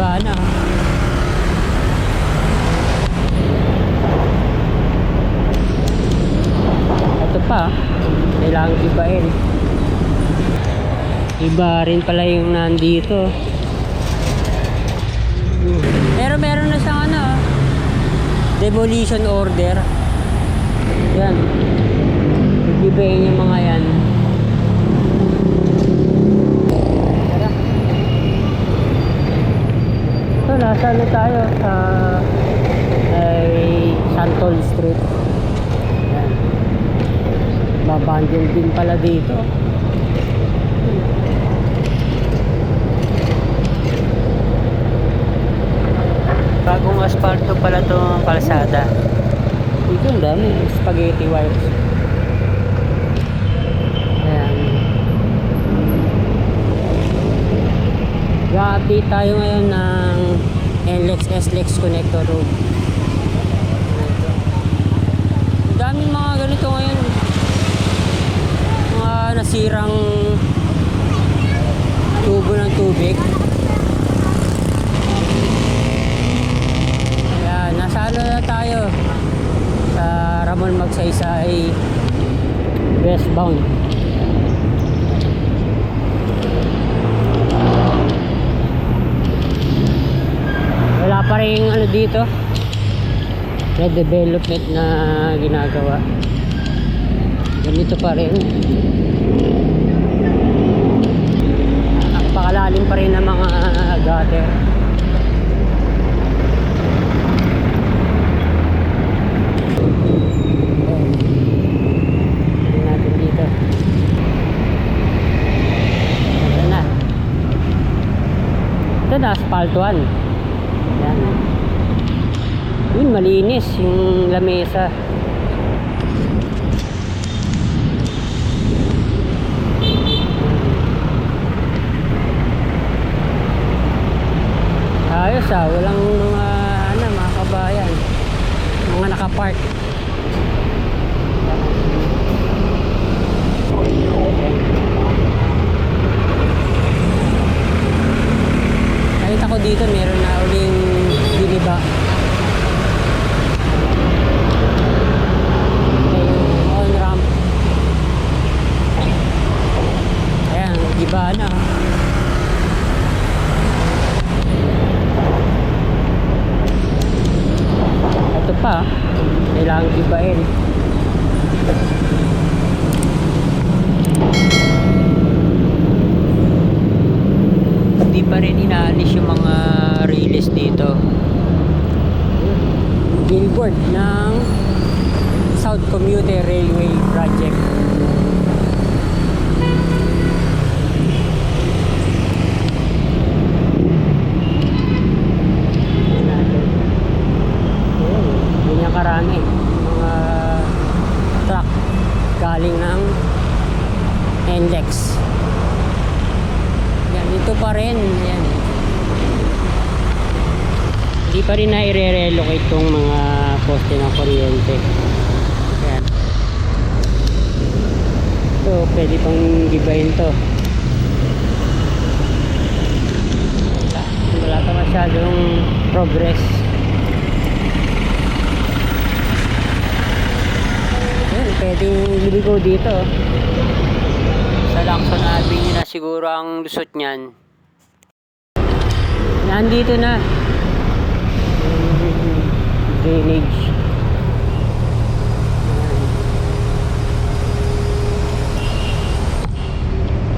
Giba na. Ito pa, kailangan ibain. Iba rin pala yung nandito. Pero meron na siyang ano, demolition order. Yan. Igibayin yung mga yan. Tara. Ito, nasa ano tayo? Sa ay, Santol Street. Yan. Babandil din pala dito. Bagong asfalto pala to kalsada. Dito ang dami, spaghetti wires. Ayan. Ga-update tayo ngayon ng NLEX SLEX connector road. Daming mga ganito ngayon. Mga nasirang tubo ng tubig. Ayan, nasa ano na tayo? Sa Ramon Magsaysay westbound. Wala pa dito. Redevelopment na ginagawa. Ganito pa rin. Napakalalim pa rin ng mga gutter. Ito na. Na. Yan. Malinis yung lamesa. Ayos ah, walang mga ano, mga kabayan. Mga nakapark. Nakita ko dito meron na uling diniba. Ito yung on ramp. Ayan, giba na. Ito pa, gibain. Hindi pa rin inaalis yung mga release dito. Billboard ng South Commuter Railway Project. Ganyan karami. Mga truck galing ng NLEX. Yan, dito pa rin. Yan. Hindi pa rin na i-relocate tong mga poste ng kuryente. Yan. So, pwede pang gibahin to. Wala, pa masyadong progress. Yan, pwedeng lumigo dito. Sa Lacson Avenue na siguro ang lusot niyan. Nandito na. Drainage.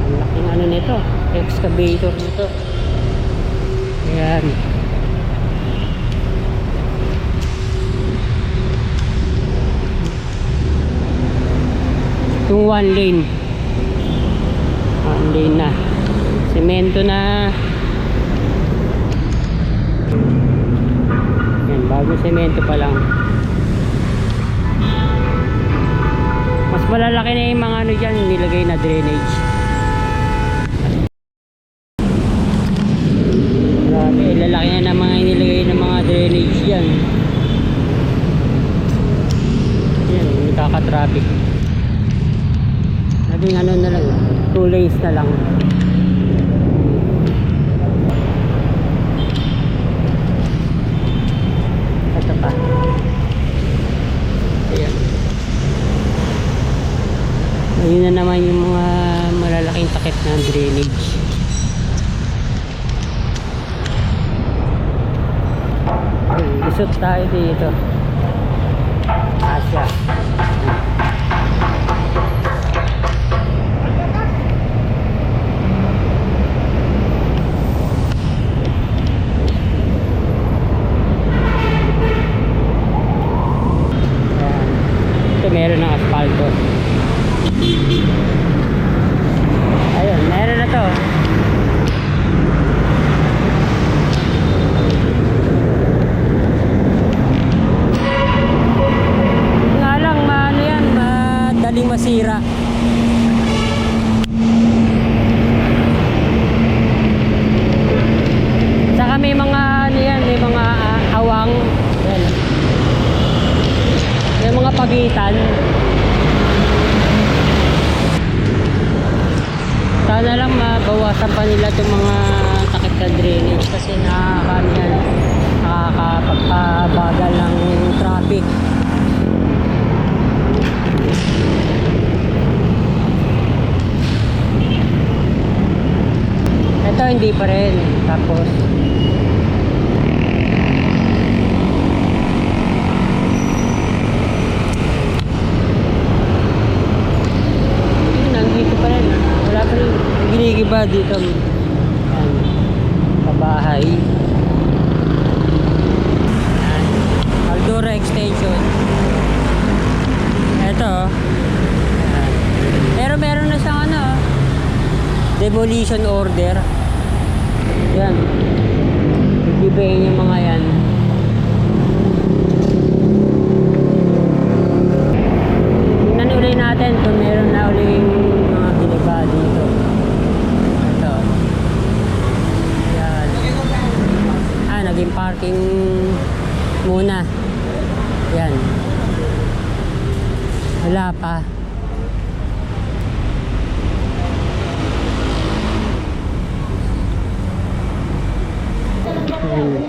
Ang laking ano nito. Excavator nito. Ayan. Yung one lane. One lane na. Semento na. Yan, bago semento pa lang. Mas malalaki na yung mga ano dyan, nilagay na drainage. Grabe, lalaki na ng mga nilagay ng mga drainage yan. Yan, nakaka-traffic. Naging ano na lang, two lanes na lang. Na naman yung mga malalaking takip ng drainage. Lusot tayo dito. Pagitan. Sana lang mabawasan pa nila itong mga takip na drainage kasi nakakano yan, nakakapagpabagal ng traffic. Ito hindi pa rin. Tapos yun, nandito pa rin. Wala pa rin. Ginigiba dito. Yan. Pabahay. Yan. Aldora Extension. Ito. Yan. Pero meron na siyang ano. Demolition order. Yan. Ibibayin yung mga yan. Ulit natin kung meron na uling mga giniba dito. Ito. Yan. Ah, naging parking muna. Yan. Wala pa. Yan.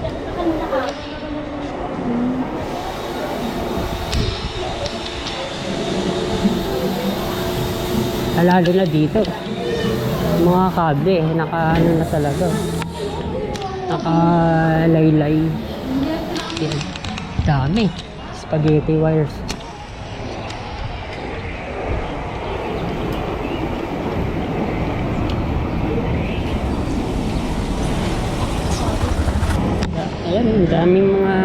Lalo na dito. Mga kable, naka ano na talaga. Naka laylay. Yan. Dami. Spaghetti wires. Ayan, ang daming mga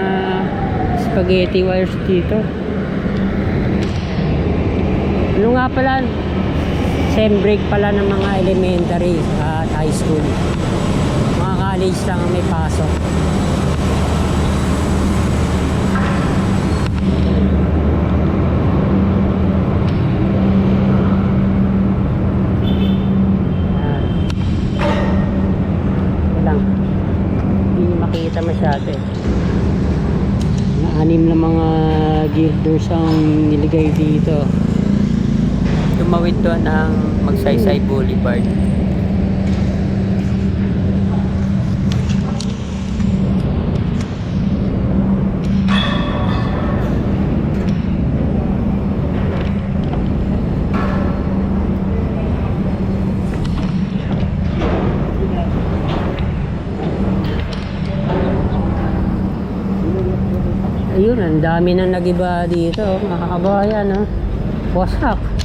spaghetti wires dito. Ano nga pala, sem break pala ng mga elementary at high school. Mga college lang ang may pasok. Makita masyado eh. Na anim na mga girders ang niligay dito tumawid doon ng Magsaysay Boulevard. Ayun, ang dami na nagiba dito, mga kabayan, oh. Wasak.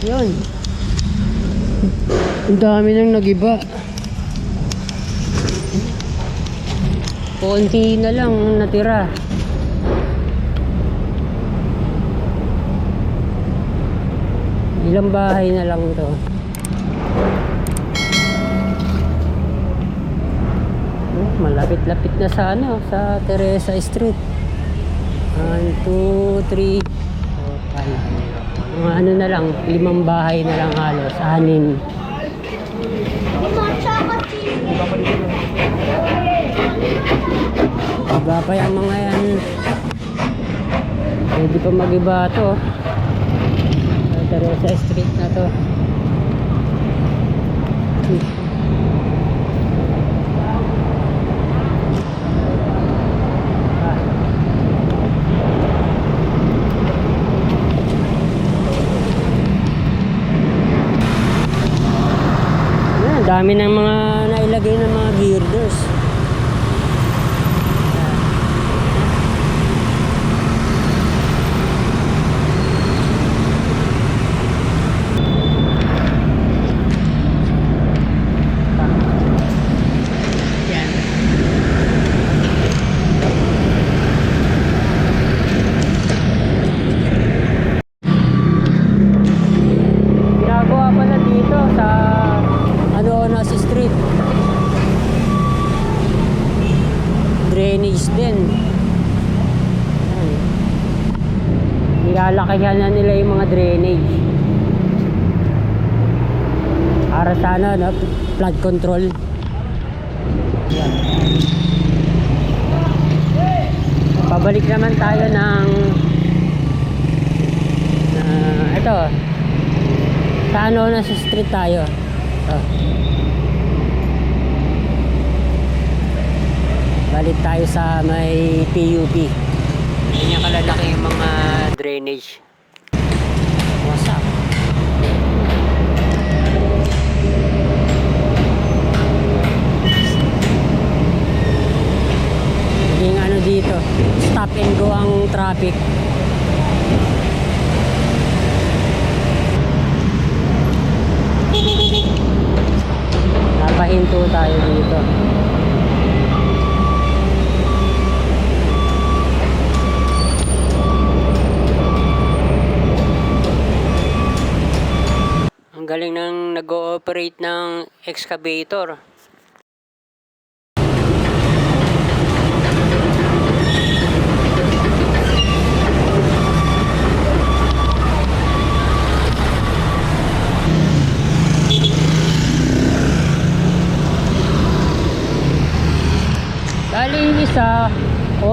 Yun. Ang dami nang nagiba. Konti na lang natira. Ilang bahay na lang to. Oh, Malapit-lapit na sa ano, sa Teresa Street. 1, 2, 3, 4, 5. Mga ano na lang, limang bahay na lang halos, anim. Iba pa yung mga yan. Pwede pa mag-iba to. Sa Teresa Street na to. Ah. Ayan, dami ng mga nailagay ng mga girders. drainage din. Ayan. Nilalakihan na nila yung mga drainage. Para sa ano, no? flood control. Pabalik naman tayo ng na ito sa ano na sa street tayo. Ito. Balik tayo sa may PUP. Ganyan kalalaki yung mga drainage. What's up? Yung ano dito, stop and go ang traffic. Napahinto tayo dito. Ang galing ng nag-ooperate ng excavator.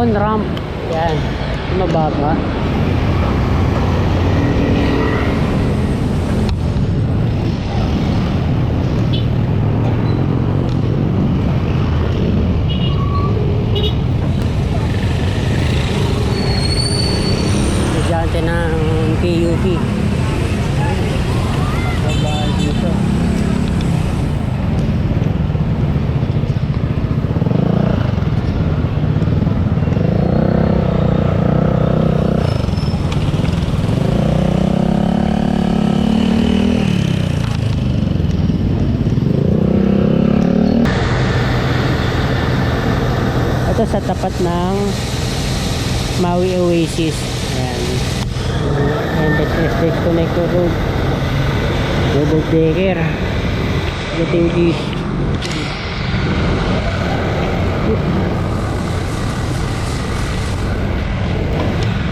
On ramp. Yan. Mababa. Estudyante ng PUP. Baba dito. Ito sa tapat ng Maui Oasis. Ayan. And the Express Connector Road. Double decker. Getting this.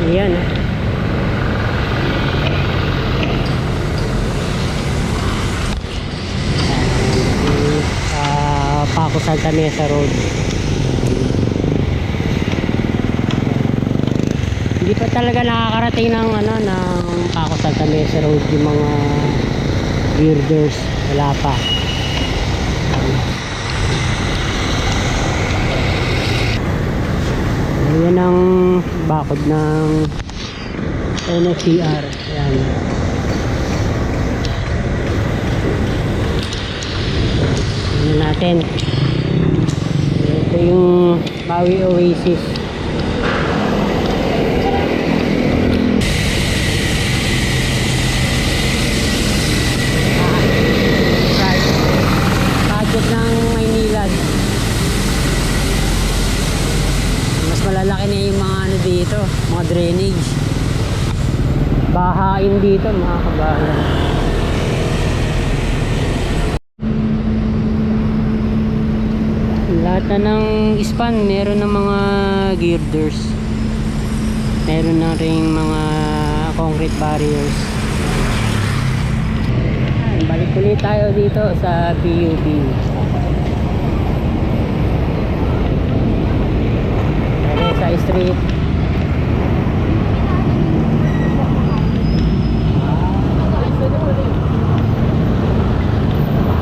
Ayan. Ah, Paco Santa Mesa Road. Hindi pa talaga nakakarating ng ano ng Paco Santa Mesa Road yung mga builders wala pa. Ayan ang bakod ng NFCR. Ayan. Ayan natin. Ito yung Maui Oasis. Right. Project ng Maynilad. Mas malalaki na yung mga ano dito, mga drainage. Bahain dito mga kabahan. Lahat na ng span, meron ng mga girders. Meron na rin mga concrete barriers. Balik ulit tayo dito sa PUB. Ayan, sa street.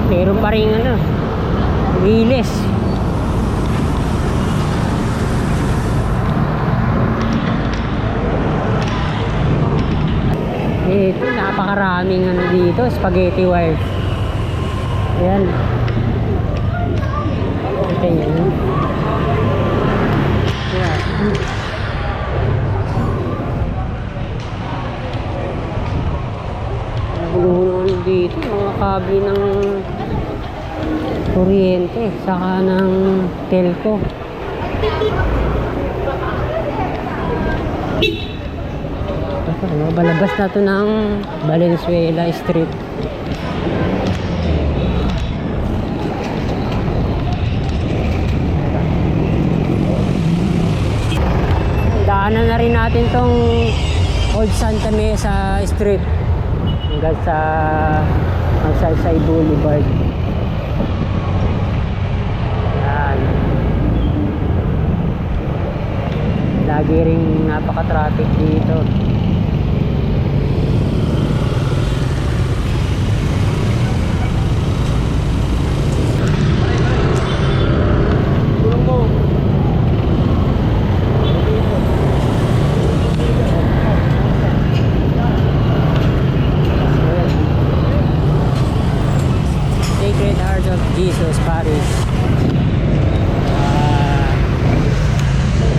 Meron pa rin ano, riles. Ito, napakaraming ano dito, spaghetti wire. Ayan. Ito dito, mga kabi ng kuryente, saka ng telco. Ito, balabas na to ng Valenzuela Street. Daanan na rin natin tong Old Santa Mesa Street hanggang sa Magsaysay Boulevard. Yan. Lagi ring napaka-traffic dito. Sacred Heart of Jesus Parish. Ah,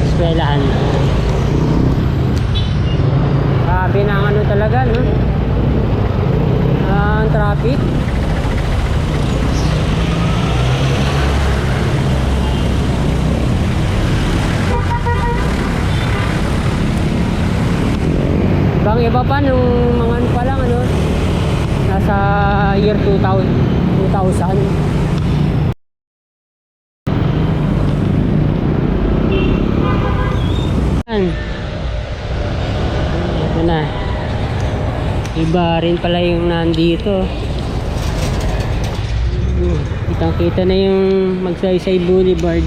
eskwelahan. Grabe na ang ano talaga, no? Ah, ang traffic. Bang iba pa nung mga ano pa lang ano nasa year 2000 2000 Yan. Ito na. Iba rin pala yung nandito. Kitang kita na yung Magsaysay Boulevard.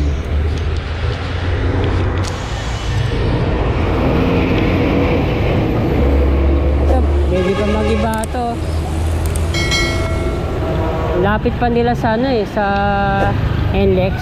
Ito, pwede pa mag-iba to. Lapit pa nila sa ano eh, sa NLEX.